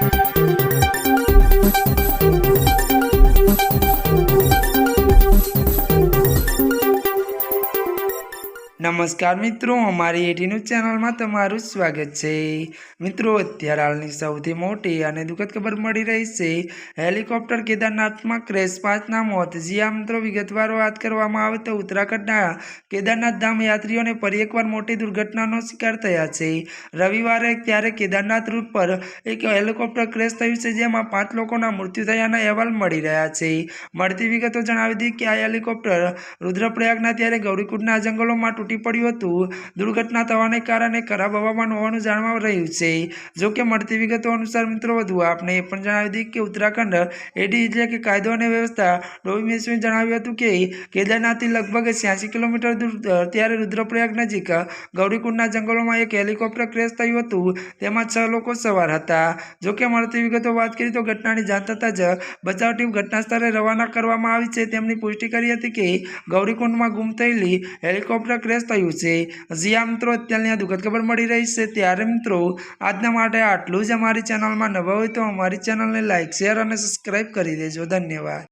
Thank you. નમસ્કાર મિત્રો, અમારી એટી ન્યૂઝ ચેનલમાં તમારું સ્વાગત છે. મિત્રો, અત્યારે હાલની સૌથી મોટી અને દુઃખદ ખબર મળી રહી છે. હેલિકોપ્ટર કેદારનાથમાં ક્રેશ પાંચના મોત. જ્યાં મિત્રો, વિગતવાર વાત કરવામાં આવે તો ઉત્તરાખંડના કેદારનાથ ધામ યાત્રીઓને ફરી એકવાર મોટી દુર્ઘટનાનો શિકાર થયા છે. રવિવારે ત્યારે કેદારનાથ રૂટ પર એક હેલિકોપ્ટર ક્રેશ થયું છે, જેમાં પાંચ લોકોના મૃત્યુ થયાના અહેવાલ મળી રહ્યા છે. મળતી વિગતો જણાવી દીધી કે આ હેલિકોપ્ટર રુદ્રપ્રયાગના, ત્યારે ગૌરીકુંડના જંગલોમાં તૂટી પડ્યું હતું. દુર્ઘટના થવાને કારણે ખરાબ હવામાન હોવાનું જાણવા રહ્યું છે. જો કે મળતી વિગતો અનુસાર મિત્રો વધુ આપને એ પણ જણાવી દઈએ કે ઉત્તરાખંડ એડી એટલે કે કાયદો અને વ્યવસ્થા. ડોમિનેશને જણાવ્યું હતું કે કેદારનાથથી લગભગ છ્યાસી કિલોમીટર દૂર, ત્યારે રુદ્રપ્રયાગ નજીક ગૌરીકુંડના જંગલોમાં એક હેલિકોપ્ટર ક્રેશ થયું હતું. તેમાં છ લોકો સવાર હતા. જો કે મળતી વિગતો વાત કરી તો ઘટનાની જાણ થતાં જ બચાવ ટીમ ઘટના સ્થળે રવાના કરવામાં આવી છે. તેમની પુષ્ટિ કરી હતી કે ગૌરીકુંડમાં ગુમ થયેલી હેલિકોપ્ટર ક્રેશ થયું છે. જ્યાં મિત્રો, અત્યારની આ દુઃખદ ખબર મળી રહી છે. ત્યારે મિત્રો, આજના માટે આટલું જ અમારી ચેનલમાં નવા હોય તો અમારી ચેનલને લાઇક શેર અને સબસ્ક્રાઈબ કરી દેજો. ધન્યવાદ.